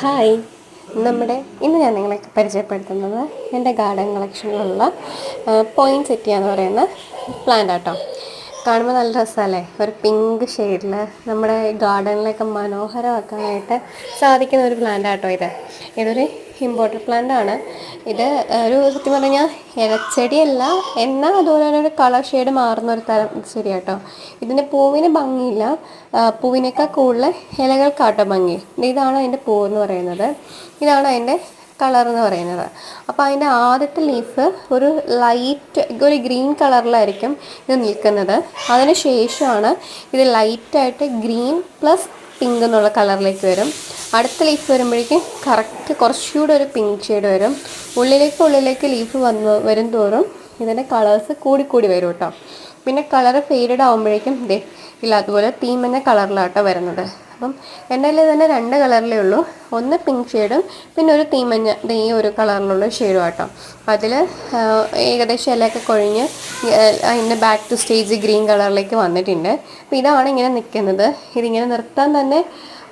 Hi. നമ്മുടെ ഇന്ന് ഞാൻ നിങ്ങളെ പരിചയപ്പെടുത്തുന്നത് എന്റെ ഗാർഡൻ കളക്ഷനിലുള്ള പോയിന്റ് എന്ന് പറയുന്ന പ്ലാന്റ് ആട്ടോ. കാണുമ്പോൾ നല്ല രസമല്ലേ ഒരു പിങ്ക് ഷെയ്ഡിൽ നമ്മുടെ ഗാർഡനിലൊക്കെ മനോഹരമാക്കാനായിട്ട് സാധിക്കുന്ന ഒരു പ്ലാന്റ് ആട്ടോ ഇത്. ഇതൊരു ഇമ്പോർട്ടഡ് പ്ലാന്റ് ആണ്. ഇത് ഒരു സത്യം പറഞ്ഞാൽ ഇലച്ചെടിയല്ല എന്നാൽ അതുപോലെ തന്നെ ഒരു കളർ ഷെയ്ഡ് മാറുന്ന ഒരു തരം ചെടി കേട്ടോ ഇതിന്റെ പൂവിന് ഭംഗിയില്ല. പൂവിനേക്കാൾ കൂടുതൽ ഇലകൾക്കാട്ടോ ഭംഗി. ഇതാണ് അതിന്റെ പൂവെന്ന് പറയുന്നത്. ഇതാണ് അതിന്റെ കളർ എന്ന് പറയുന്നത്. അപ്പോൾ അതിന്റെ ആദ്യത്തെ ലീഫ് ഒരു ലൈറ്റ് ഒരു ഗ്രീൻ കളറിലായിരിക്കും ഇത് നിൽക്കുന്നത്. അതിന് ശേഷമാണ് ഇത് ലൈറ്റായിട്ട് ഗ്രീൻ പ്ലസ് പിങ്ക് എന്നുള്ള കളറിലേക്ക് വരും. അടുത്ത ലീഫ് വരുമ്പോഴേക്കും കറക്റ്റ് കുറച്ചുകൂടെ ഒരു പിങ്ക് ഷെയ്ഡ് വരും. ഉള്ളിലേക്ക് ഉള്ളിലേക്ക് ലീഫ് വന്ന് വരും തോറും ഇതിന്റെ കളേഴ്സ് കൂടിക്കൂടി വരും കേട്ടോ. പിന്നെ കളർ ഫെയ്ഡഡ് ആകുമ്പോഴേക്കും ഇല്ല അതുപോലെ തീമഞ്ഞ കളറിലാട്ടോ വരുന്നത്. അപ്പം എന്റെ കയ്യിൽ തന്നെ രണ്ട് കളറിലേ ഉള്ളൂ. ഒന്ന് പിങ്ക് ഷെയ്ഡും പിന്നെ ഒരു തീമഞ്ഞ ഈ ഒരു കളറിലുള്ള ഷെയ്ഡും ആട്ടോ. അതിൽ ഏകദേശം ഇലയൊക്കെ കൊഴിഞ്ഞ് അതിന്റെ ബാക്ക് ടു സ്റ്റേജ് ഗ്രീൻ കളറിലേക്ക് വന്നിട്ടുണ്ട്. അപ്പോൾ ഇതാണ് ഇങ്ങനെ നിൽക്കുന്നത്. ഇതിങ്ങനെ നിർത്താൻ തന്നെ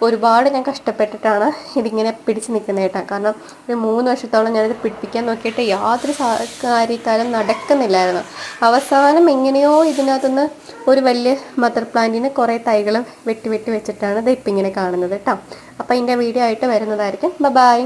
ഒരുപാട് ഞാൻ കഷ്ടപ്പെട്ടിട്ടാണ് ഇതിങ്ങനെ പിടിച്ച് നിൽക്കുന്നത് കേട്ടോ. കാരണം ഒരു മൂന്ന് വർഷത്തോളം ഞാനിത് പിടിപ്പിക്കാൻ നോക്കിയിട്ട് യാതൊരു കാര്യക്കാലം നടക്കുന്നില്ലായിരുന്നു. അവസാനം എങ്ങനെയോ ഇതിനകത്തുനിന്ന് ഒരു വലിയ മദർ പ്ലാന്റിന് കുറേ തൈകൾ വെട്ടി വെട്ടി വെച്ചിട്ടാണ് ഇത് ഇപ്പം ഇങ്ങനെ കാണുന്നത് കേട്ടോ. അപ്പോൾ ഇതിന്റെ വീഡിയോ ആയിട്ട് വരുന്നതായിരിക്കും. ബൈ